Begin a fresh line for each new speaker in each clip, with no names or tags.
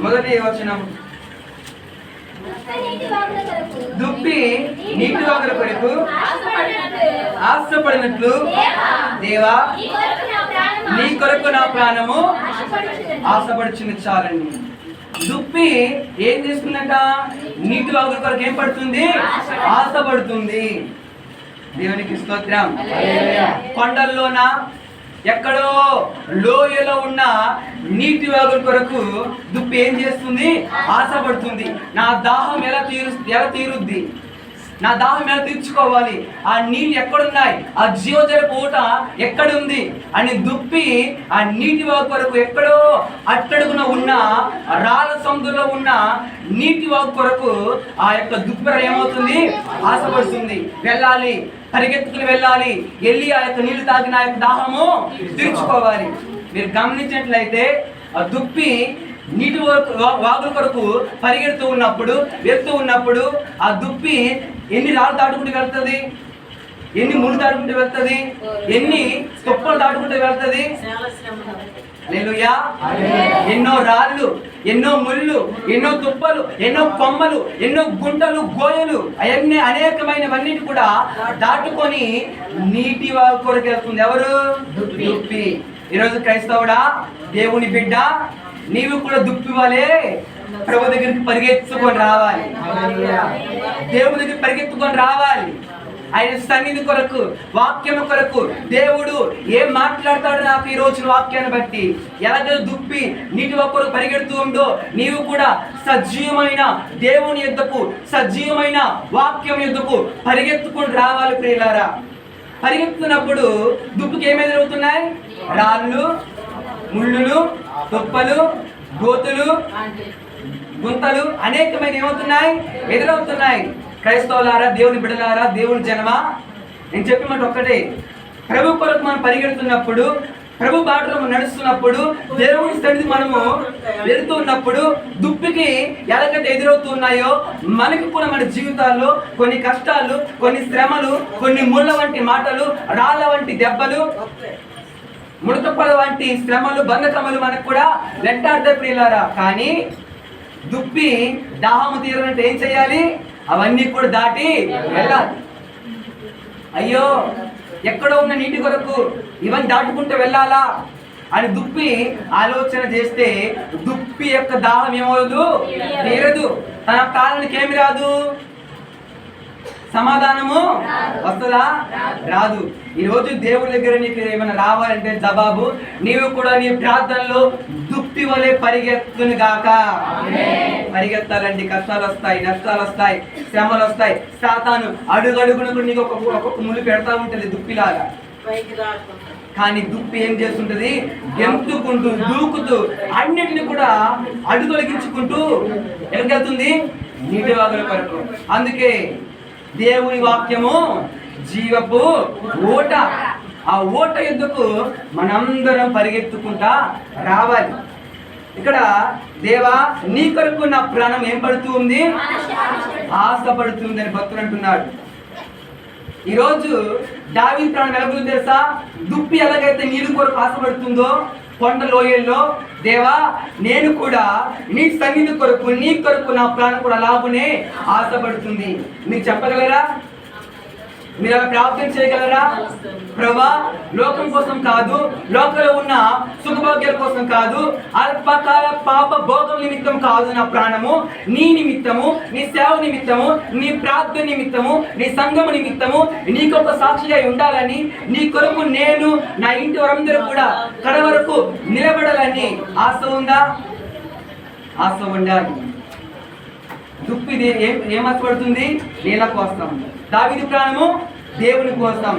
మొదటి వచనం. దుప్పి నీటి వాగుల కొరకు ఆశపడినట్లు దేవా నీ కొరకు నా ప్రాణము ఆశపడుచుని చాలండి. దుప్పి ఏం చేస్తుందట? నీటి వాగుల కొరకు ఏం పడుతుంది? ఆశపడుతుంది. దేవునికి స్తోత్రం. కొండల్లోన? ఎక్కడో లోయలో ఉన్న నీటి వాగుల కొరకు దుప్పి ఏం చేస్తుంది? ఆశపడుతుంది. నా దాహం ఎలా తీరు ఎలా తీరుద్ది? నా దాహం ఎలా తీర్చుకోవాలి? ఆ నీళ్ళు ఎక్కడున్నాయి? ఆ జీవజల పూట ఎక్కడుంది? అని దుప్పి ఆ నీటి వాగు కొరకు ఎక్కడో అట్టడుగున ఉన్న రాళ్ళ సముద్రంలో ఉన్న నీటి వాగు కొరకు ఆ యొక్క దుప్పిర ఏమవుతుంది? ఆశపడుతుంది. వెళ్ళాలి. పరిగెత్తుకుని వెళ్ళాలి. వెళ్ళి ఆ యొక్క నీళ్ళు తాగిన ఆ యొక్క దాహము తీర్చుకోవాలి. మీరు గమనించినట్లయితే ఆ దుప్పి నీటి వాగుల కొరకు పరిగెడుతూ ఉన్నప్పుడు వెళ్తూ ఉన్నప్పుడు ఆ దుప్పి ఎన్ని రాళ్ళు దాటుకుంటూ వెళ్తుంది? ఎన్ని ముళ్ళు దాటుకుంటూ వెళ్తుంది? ఎన్ని తుప్పలు దాటుకుంటూ వెళ్తుంది? ఎన్నో రాళ్ళు ఎన్నో ముళ్ళు ఎన్నో తుప్పలు ఎన్నో కొమ్మలు ఎన్నో గుంటలు గోయలు అవన్నీ అనేకమైనవన్నిటి కూడా దాటుకొని నీటి కొరకు వెళ్తుంది. ఎవరు? దుప్పి. ఈరోజు క్రైస్తవుడా? దేవుని బిడ్డ నీవు కూడా దుప్పి వలే ప్రభు దగ్గరికి పరిగెత్తుకొని రావాలి. దేవుని దగ్గర పరిగెత్తుకొని రావాలి. ఆయన సన్నిధి కొరకు వాక్యం కొరకు దేవుడు ఏం మాట్లాడతాడు నాకు ఈ రోజున వాక్యాన్ని బట్టి. ఎలాగో దుప్పి నీటి ఒక్కరు పరిగెడుతూ ఉందో నీవు కూడా సజీవమైన దేవుని యుద్ధకు సజీవమైన వాక్యం యుద్ధకు పరిగెత్తుకొని రావాలి ప్రియులారా. పరిగెత్తున్నప్పుడు దుప్పుకి ఏమి ఎదురవుతున్నాయి? రాళ్ళు ముళ్ళులు తుప్పలు గోతులు గుంతలు అనేకమైన ఏమవుతున్నాయి? ఎదురవుతున్నాయి. క్రైస్తవులారా దేవుని బిడలారా దేవుని జన్మ? నేను చెప్పినట్టు ఒక్కటే. ప్రభు కొరకు మనం పరిగెడుతున్నప్పుడు ప్రభు బాటలో మనం నడుస్తున్నప్పుడు దేవుని సన్నిధి మనము వెళుతున్నప్పుడు దుప్పికి ఎలాగైతే ఎదురవుతున్నాయో మనకి కూడా మన జీవితాల్లో కొన్ని కష్టాలు కొన్ని శ్రమలు కొన్ని ముళ్ళ వంటి మాటలు రాళ్ళ వంటి దెబ్బలు ముడతపడ వంటి శ్రమలు బంధకములు మనకు కూడా వెంటాడతాయి ప్రియులారా. కానీ దుప్పి దాహము తీరాలంటే ఏం చేయాలి? అవన్నీ కూడా దాటి వెళ్ళాలి. అయ్యో ఎక్కడో ఉన్న నీటి కొరకు ఇవన్నీ దాటుకుంటూ వెళ్ళాలా? అని దుప్పి ఆలోచన చేస్తే దుప్పి యొక్క దాహం ఏమవదు? తీరదు. తన కాలానికి ఏమి రాదు? సమాధానము వస్తుందా? రాదు. ఈ రోజు దేవుడి దగ్గర నీకు ఏమైనా రావాలంటే జవాబు నీవు కూడా నీ ప్రార్థనలో దుప్తి వలె పరిగెత్తును గాక. పరిగెత్తాలండి. కష్టాలు వస్తాయి నష్టాలు వస్తాయి శ్రమలు వస్తాయి. సాతాను అడుగడుగున కూడా నీకు ఒక్కొక్క ఒక్కొక్క ముళ్ళు పెడతా ఉంటుంది దుప్పిలాగా. కానీ దుప్పి ఏం చేస్తుంటది? గెంతుకుంటూ దూకుతూ అన్నింటిని కూడా అడుగొలిగించుకుంటూ తొలగించుకుంటూ ఎక్కడికి వెళ్తుంది నీటి వాగుల కొరకు. అందుకే దేవుని వాక్యము జీవపు ఓట ఆ ఓట ఎందుకు మనందరం పరిగెత్తుకుంటా రావాలి? ఇక్కడ దేవా నీ కొరకు నా ప్రాణం ఏం పడుతూ ఉంది? ఆశపడుతుంది అని భక్తులు అంటున్నాడు. ఈరోజు దావి ప్రాణం ఎలాగో తెలుసా? దుప్పి ఎలాగైతే నీళ్ళు కొరకు ఆశపడుతుందో కొండ లోయల్లో దేవా నేను కూడా నీ సన్నిధి కొరకు నీ కొరకు నా ప్రాణం కూడా లాభనే ఆశపడుతుంది. మీరు చెప్పగలరా? మీరు అలా ప్రాప్తం చేయగలరా? ప్రభా లోకం కోసం కాదు లోకంలో ఉన్న సుఖభాగ్యాల కోసం కాదు అల్పకాల పాప భోగం నిమిత్తం కాదు నా ప్రాణము. నీ నిమిత్తము నీ సేవ నిమిత్తము నీ ప్రార్థన నిమిత్తము నీ సంఘము నిమిత్తము నీకొక సాక్షిగా ఉండాలని నీ కొరకు నేను నా ఇంటి వారందరూ కూడా కడ వరకు నిలబడాలని ఆశ ఉందా? ఆశ ఉండాలి. దుప్పిది ఏం ఏం నేల కోసం. దావిది ప్రాణము దేవుని కోసం.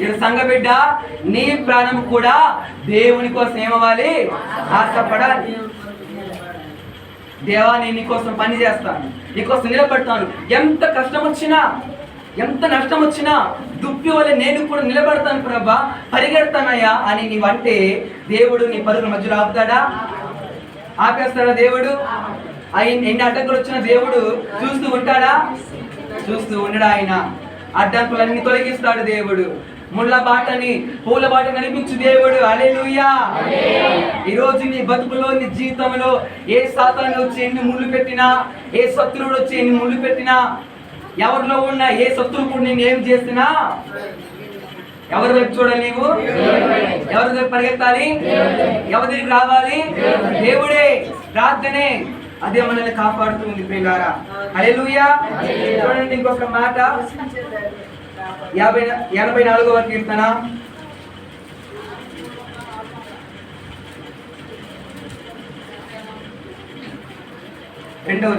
ఇది సంఘ బిడ్డ నీ ప్రాణం కూడా దేవుని కోసం ఏమవ్వాలి? ఆశపడాలి. దేవా నేను నీకోసం పని చేస్తాను. నీకోసం నిలబడతాను. ఎంత కష్టం వచ్చినా ఎంత నష్టం వచ్చినా దుప్పి వల్ల నేను కూడా నిలబడతాను ప్రభా. పరిగెడతానయ్యా అని నీవంటే దేవుడు నీ పరుగుల మధ్యలో ఆపుతాడా? ఆపేస్తాడా దేవుడు? ఆయన ఎన్ని అడ్డంకులు వచ్చిన దేవుడు చూస్తూ ఉంటాడా? చూస్తూ ఉండడా ఆయన. అడ్డంకులన్నీ తొలగిస్తాడు దేవుడు. ముళ్ళ బాటని పూల బాట నడిపించు దేవుడు. అలెలుయా ఈ రోజు నీ బతుకులో నీ జీవితంలో ఏ సాతాను వచ్చి ఎన్ని ముళ్ళు పెట్టినా ఏ శత్రువుడు వచ్చి ఎన్ని ముళ్ళు పెట్టినా ఎవరిలో ఉన్న ఏ శత్రువు కూడా నేను ఏం చేసినా ఎవరి వైపు చూడాలి నీవు? ఎవరి వైపు? పరిగెత్తాలి? ఎవరి దగ్గరికి రావాలి? దేవుడే ప్రార్థనే. అదే మనల్ని కాపాడుతుంది ప్రియులారా. హల్లెలూయా. చూడండి ఇంకొక మాట. యాభై ఎనభై నాలుగవ కీర్తన. రెండవ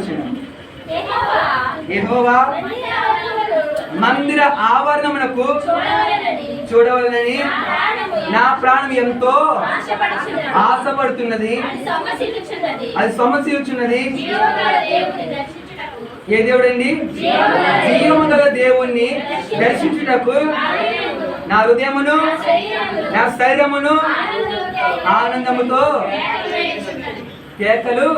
యెహోవా
యెహోవా. మందిర ఆవరణమునకు
చూడవలనని.
నా ప్రాణం ఎంతో. ఆశపడుతున్నది.
అది
సమస్యలుచున్నది ఏ దేవుడండి? జీవము గల దేవుణ్ణి దర్శించుటకు. నా హృదయమును
నా శరీరమును. ఆనందముతో.
కేకలు.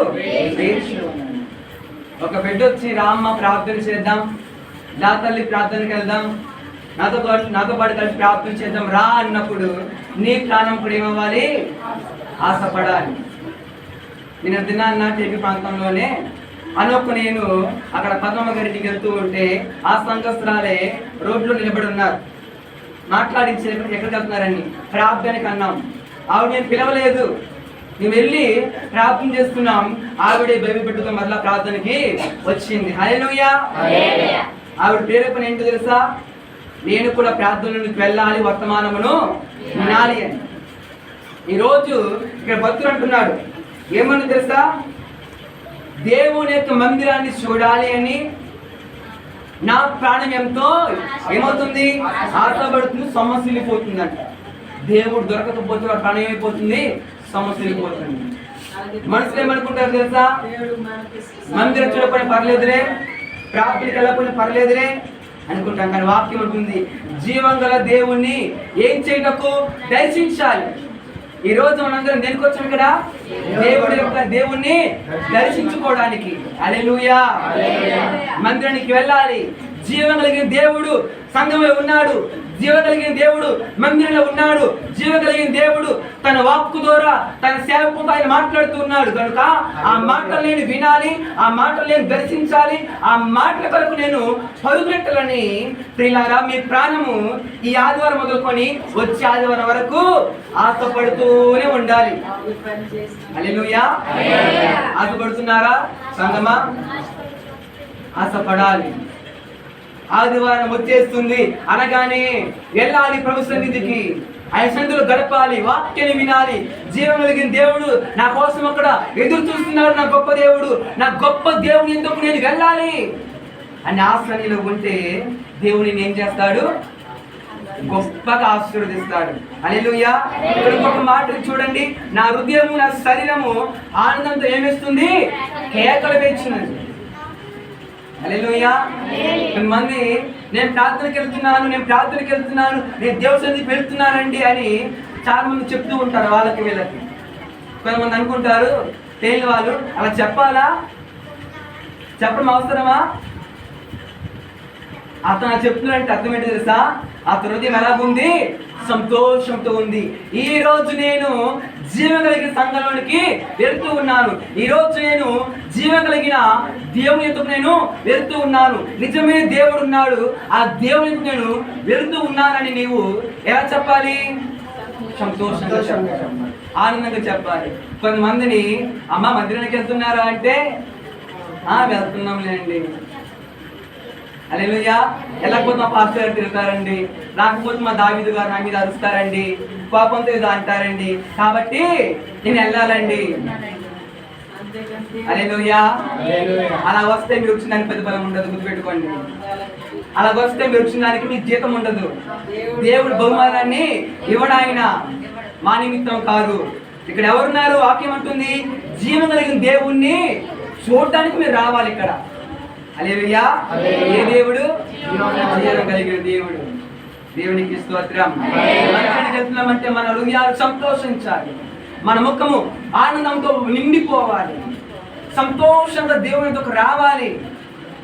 ఒక బిడ్డ వచ్చి రామ్మ ప్రార్థన చేద్దాం. నా తల్లి ప్రార్థనకి వెళ్దాం. నాతో పాటు నాతో పాటు కలిసి ప్రార్థన చేద్దాం. రా అన్నప్పుడు నీ ప్రాణం కూడా ఏమవ్వాలి ఆశపడాలి. నేను దినాన్న టీవీ ప్రాంతంలోనే అనొక నేను అక్కడ పద్మమ్మ గారికి వెళ్తూ ఉంటే ఆ సంఘస్థరాలే రోడ్లో నిలబడి ఉన్నారు. మాట్లాడించి ఎక్కడ- ఎక్కడికి వెళ్తున్నారని ప్రార్థనకి అన్నాం. ఆవిడ నేను పిలవలేదు. మేము వెళ్ళి ప్రార్థన చేస్తున్నాం. ఆవిడే బైబిల్ పెట్టుతో మరలా ప్రార్థనకి వచ్చింది. హల్లెలూయా. ఆవిడ ప్రేరేపణ ఏంటో తెలుసా? నేను కూడా ప్రార్థనలకు వెళ్ళాలి వర్తమానమును వినాలి అని. ఈరోజు ఇక్కడ భక్తులు అంటున్నాడు ఏమని తెలుసా? దేవుని యొక్క మందిరాన్ని చూడాలి అని నా ప్రాణం ఎంతో ఏమవుతుంది? ఆశపడుతుంది సమస్యలిపోతుందంట దేవుడు దొరకకపోతే వాడి ప్రాణం ఏమైపోతుంది? సమస్యలిపోతుంది మనసులో ఏమనుకుంటారు తెలుసా? మందిరం చూడకపోయినా పర్లేదులే ప్రార్థనకి వెళ్ళకపోయినా పర్లేదులే అనుకుంటాం. కానీ వాక్యం ఉంటుంది జీవం గల దేవుణ్ణి ఏం చేయటకు దర్శించాలి. ఈ రోజు మనందరం దేనికి వచ్చాం ఇక్కడ? దేవుడి యొక్క దేవుణ్ణి దర్శించుకోవడానికి. అలెలుయా మందిరానికి వెళ్ళాలి. జీవం కలిగిన దేవుడు సంఘమే ఉన్నాడు. జీవ కలిగిన దేవుడు మందిరంలో ఉన్నాడు. జీవ కలిగిన దేవుడు తన వాక్కు ద్వారా తన సేవకుతో ఆయన మాట్లాడుతూ ఉన్నాడు. కనుక ఆ మాటలు నేను వినాలి ఆ మాటలు నేను దర్శించాలి ఆ మాటల కొరకు నేను పరుగులెట్టాలని ప్రియులారా మీ ప్రాణము ఈ ఆదివారం మొదలుకొని వచ్చే ఆదివారం వరకు ఆశపడుతూనే ఉండాలి. అలెలుయా ఆశపడుతున్నారా? సంగమా? ఆశపడాలి. ఆదివారం వచ్చేస్తుంది. అనగానే వెళ్ళాలి ప్రభు సన్నిధికి. ఆయన సన్నిధిలో గడపాలి వాక్యని వినాలి. జీవం కలిగిన దేవుడు నా కోసం అక్కడ ఎదురు చూస్తున్నాడు నా గొప్ప దేవుడు. నా గొప్ప దేవుని ఎందుకు నేను వెళ్ళాలి? అని ఆశ్రయంలో ఉంటే దేవుడిని ఏం చేస్తాడు? గొప్పగా ఆశీర్వదిస్తాడు. అని ఇక్కడ ఒక మాట చూడండి. నా హృదయము నా శరీరము ఆనందంతో ఏమిస్తుంది? కేకలు పెంచినది కొంతమంది నేను ప్రార్థనకి వెళ్తున్నాను నేను ప్రార్థనకి వెళ్తున్నాను నేను దేవుడి వెళ్తున్నానండి అని చాలా మంది చెప్తూ ఉంటారు వాళ్ళకి వీళ్ళకి. కొంతమంది అనుకుంటారు తెలియని వాళ్ళు అలా చెప్పాలా? చెప్పడం అవసరమా? అతను చెప్తున్నాడంటే అర్థం ఏంటో తెలుసా? అతని హృదయం ఎలాగుంది సంతోషంతో ఉంది. ఈ రోజు నేను జీవం కలిగిన సంఘంలోనికి వెళ్తూ ఉన్నాను. ఈ రోజు నేను జీవం కలిగిన దేవుని ఎందుకు నేను వెళ్తూ ఉన్నాను? నిజమే దేవుడు ఉన్నాడు. ఆ దేవుని ఎందుకు నేను వెళ్తూ ఉన్నానని నీవు ఎలా చెప్పాలి? సంతోషంగా చెప్పాలి. ఆనందంగా చెప్పాలి. కొంతమందిని అమ్మ మందిరానికి వెళ్తున్నారా? అంటే ఆ వెళ్తున్నాంలేండి అలెలుయ్యా వెళ్ళకపోతే మా పాస్టర్ గారు తిరుగుతారండి రాకపోతే మా దావిదు గారు నా మీద అరుస్తారండి. కోపంతో ఏదో అంటారండి. కాబట్టి నేను వెళ్ళాలండి. అలా వస్తే మీరు వచ్చిన దానికి పెద్ద బలం ఉండదు గుర్తుపెట్టుకోండి. అలా వస్తే మీరు వచ్చిన దానికి మీకు జీతం ఉండదు. దేవుడు బహుమానాన్ని ఇవ్వడు ఆయన మా నిమిత్తం కాదు. ఇక్కడ ఎవరున్నారు? వాక్యం అంటుంది జీవం కలిగిన దేవుణ్ణి చూడటానికి మీరు రావాలి ఇక్కడ. అలేలుయ్యా ఏ దేవుడు? జీవం కలిగిన దేవుడు. దేవునికి స్తోత్రం. వెళ్తున్నామంటే మన హృదయాలు సంతోషించాలి. మన ముఖము ఆనందంతో నిండిపోవాలి. సంతోషంగా దేవునితో రావాలి.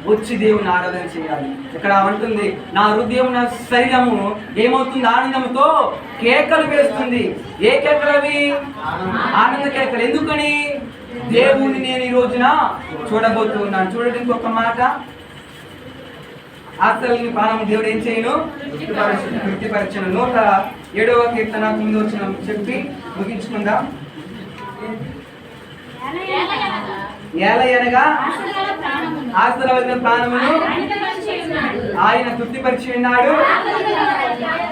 వచ్చి దేవుని ఆరాధన చేయాలి. ఇక్కడ అంటుంది నా హృదయం నా శరీరము ఏమవుతుంది? ఆనందంతో కేకలు వేస్తుంది. ఏ కేకలు అవి? ఆనంద కేకలు. ఎందుకని? దేవుని నేను ఈ రోజున చూడబోతున్నాను. చూడడానికి ఒక మాట. ఆత్మల్ని ప్రాణం దేవుడు ఏం చేయను? తృప్తిపరచను. నూట ఏడవ కీర్తన తొమ్మిది వచ్చిన చెప్పి ముగించుకుందాం. ఏల అనగా
ప్రాణమును
ఆస్తుల వదిలిన ప్రాణమును ఆయన తృప్తిపరిచి ఉన్నాడు.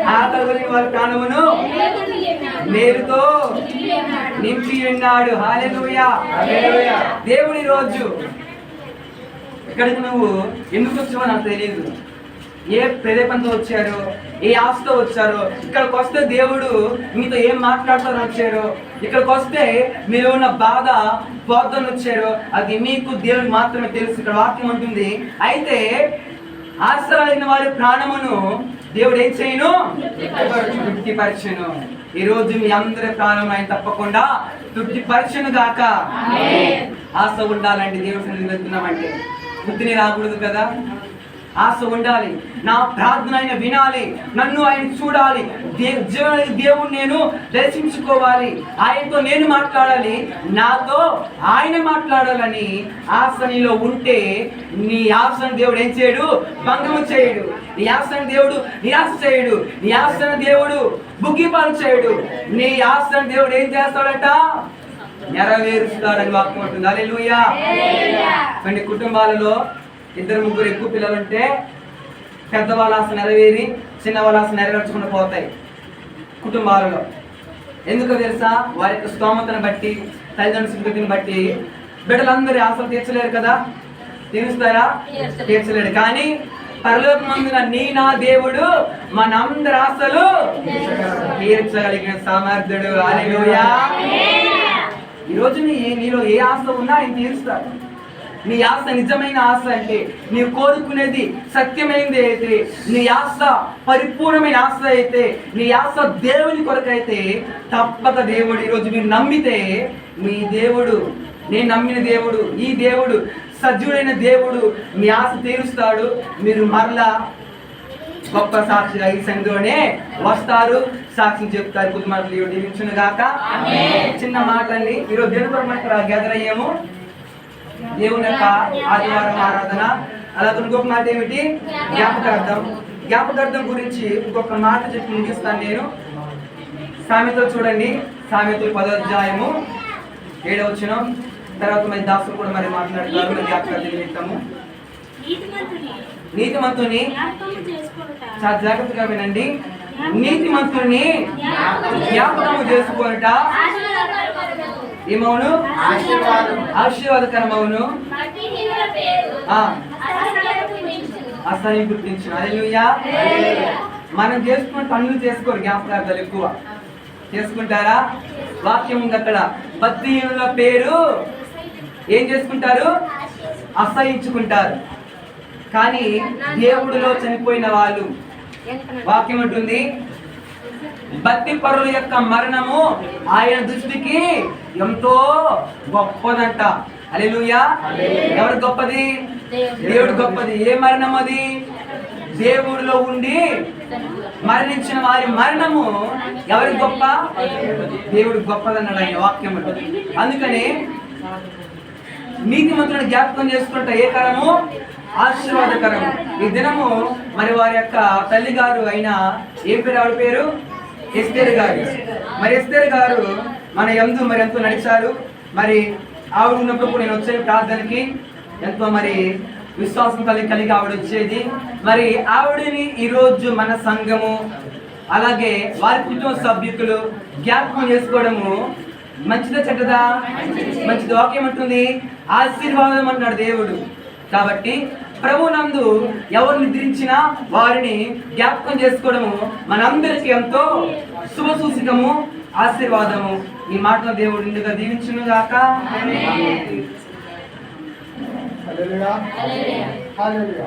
ఆతల వారి
వదిలిన వారి ప్రాణమును నేరుతో
నింపి ఉన్నాడు.
నింపి దేవుని రోజు. ఇక్కడికి నువ్వు ఎందుకు వచ్చావో నాకు తెలియదు ఏ ప్రేరేపణతో వచ్చారో ఏ ఆశతో వచ్చారో ఇక్కడికి వస్తే దేవుడు మీతో ఏం మాట్లాడతారో వచ్చారో ఇక్కడికి వస్తే మీరు ఉన్న బాధ పోద్దని వచ్చారో అది మీకు దేవుడు మాత్రమే తెలుసు. ఇక్కడ వాక్యం ఉంటుంది అయితే ఆశ్రయించిన వారి ప్రాణమును దేవుడు ఏం చేయను? తృప్తిపరచును. ఈ రోజు మీ అందరి ప్రాణం ఆయన తప్పకుండా తృప్తిపరచును గాక. ఆశ ఉండాలండి దేవుడి వెళ్తున్నామంటే బుద్ధిని రాకూడదు కదా? ఆశ ఉండాలి. నా ప్రార్థన ఆయన వినాలి. నన్ను ఆయన చూడాలి. దేవుడు దేవుణ్ణి నేను దర్శించుకోవాలి. ఆయనతో నేను మాట్లాడాలి. నాతో ఆయన మాట్లాడాలని ఆశ నీలో ఉంటే నీ ఆశను దేవుడు ఏం చేయడు? భంగము చేయడు. నీ ఆశను దేవుడు నిరాశ చేయడు. నీ ఆశను దేవుడు బుగ్గిపాలు చేయడు. నీ ఆశను దేవుడు ఏం చేస్తాడట? నెరవేరుస్తాడని వాక్యం ఉంటుంది అలెలుయా కొన్ని కుటుంబాలలో ఇద్దరు ముగ్గురు ఎక్కువ పిల్లలు ఉంటే పెద్దవాళ్ళ ఆశ నెరవేరి చిన్నవాళ్ళ ఆశ నెరవేర్చకుండా పోతాయి కుటుంబాలలో. ఎందుకో తెలుసా? వారి యొక్క స్తోమతను బట్టి తల్లిదండ్రుల స్థితిని బట్టి బిడ్డలందరి ఆశలు తీర్చలేరు కదా? తీరుస్తారా? తీర్చలేడు కానీ పరలోకమందున నీ నా దేవుడు మనందరి ఆశలు తీర్చగలిగిన సామర్థ్యుడు. హల్లెలూయా. ఈ నీ నీలో ఏ ఆశ ఉన్నా ఆయన తీరుస్తాడు. నీ ఆశ నిజమైన ఆశ అంటే నీవు కోరుకునేది సత్యమైనది అయితే నీ ఆశ పరిపూర్ణమైన ఆశ అయితే నీ ఆశ దేవుని కొరకైతే తప్పక దేవుడు ఈరోజు మీరు నమ్మితే మీ దేవుడు నేను నమ్మిన దేవుడు ఈ దేవుడు సజీవుడైన దేవుడు మీ ఆశ తీరుస్తాడు. మీరు మరలా గొప్ప సాక్షిగా ఈ సంఘంలోనే వస్తారు. సాక్షి చెప్తారు కొద్ది మాటలు దీవించును గాక. చిన్న మాటల్ని ఈరోజు దేవుడు గ్యాదర్ అయ్యాము దేవుని యొక్క ఆదివారం ఆరాధన. అలాగే ఇంకొక మాట ఏమిటి? జ్ఞాపకార్థం. జ్ఞాపకార్థం గురించి ఇంకొక మాట చెప్పి ముగిస్తాను నేను. సామెతలు చూడండి. సామెతలు పదోధ్యాయము ఏడవచ్చును తర్వాత మరి దాసులు కూడా మరి మాట్లాడతారు. మరి జ్ఞాపకార్థం నిమిత్తము
నీతిమంతుని. జ్ఞాపకము.
చాలా జాగ్రత్తగా వినండి. నీతిమంతుని జ్ఞాపకము చేసుకొనుట.
ఆశీర్వాదకరమగును.
ఏమవును?
ఆశీర్వాదం.
ఆశీర్వాదకరమవును. అసలు గుర్తించిన. అలెలుయా మనం చేసుకున్న పనులు చేసుకోరు జ్ఞాపకార్థాలు ఎక్కువ. చేసుకుంటారా? వాక్యం ఉంది అక్కడ. భక్తిహీనుల పేరు. ఏం చేసుకుంటారు? అసహించుకుంటారు. కానీ దేవుడిలో చనిపోయిన వాళ్ళు. వాక్యం ఉంటుంది భక్తి పరుల యొక్క మరణము ఆయన దృష్టికి ఎంతో గొప్పదంట. అలెలుయా ఎవరు గొప్పది? దేవుడు గొప్పది. ఏ మరణం అది? దేవుడిలో ఉండి మరణించిన వారి మరణము ఎవరి గొప్ప? దేవుడు గొప్పదన్నాడు ఆయన వాక్యములు. అందుకని నీతిమంతులను జ్ఞాపకం చేసుకుంట ఏ కరము ఆశీర్వాదకరం. ఈ దినము మరి వారి యొక్క తల్లి గారు అయిన ఏం పేరు ఆవిడ పేరు ఎస్తేరు గారు. మరి ఎస్తేరు గారు మన ఎందు మరి ఎంతో నడిచారు. మరి ఆవిడ ఉన్నప్పుడు నేను వచ్చే ప్రార్థనకి. ఎంతో మరి విశ్వాసం కలిగి కలిగి ఆవిడ వచ్చేది. మరి ఆవిడని ఈరోజు మన సంఘము అలాగే వారి కుటుంబ సభ్యులు జ్ఞాపకం చేసుకోవడము మంచిదా చెడ్డదా? మంచిది. వాక్యం అంటుంది ఆశీర్వాదం అన్నాడు దేవుడు. కాబట్టి ప్రభునందు ఎవరు నిద్రించినా వారిని జ్ఞాపకం చేసుకోవడము మనందరికీ ఎంతో శుభ సూచికము ఆశీర్వాదము. ఈ మాటల దేవుడు ఇందుగా దీవించును గాక
హల్లెలూయా హల్లెలూయా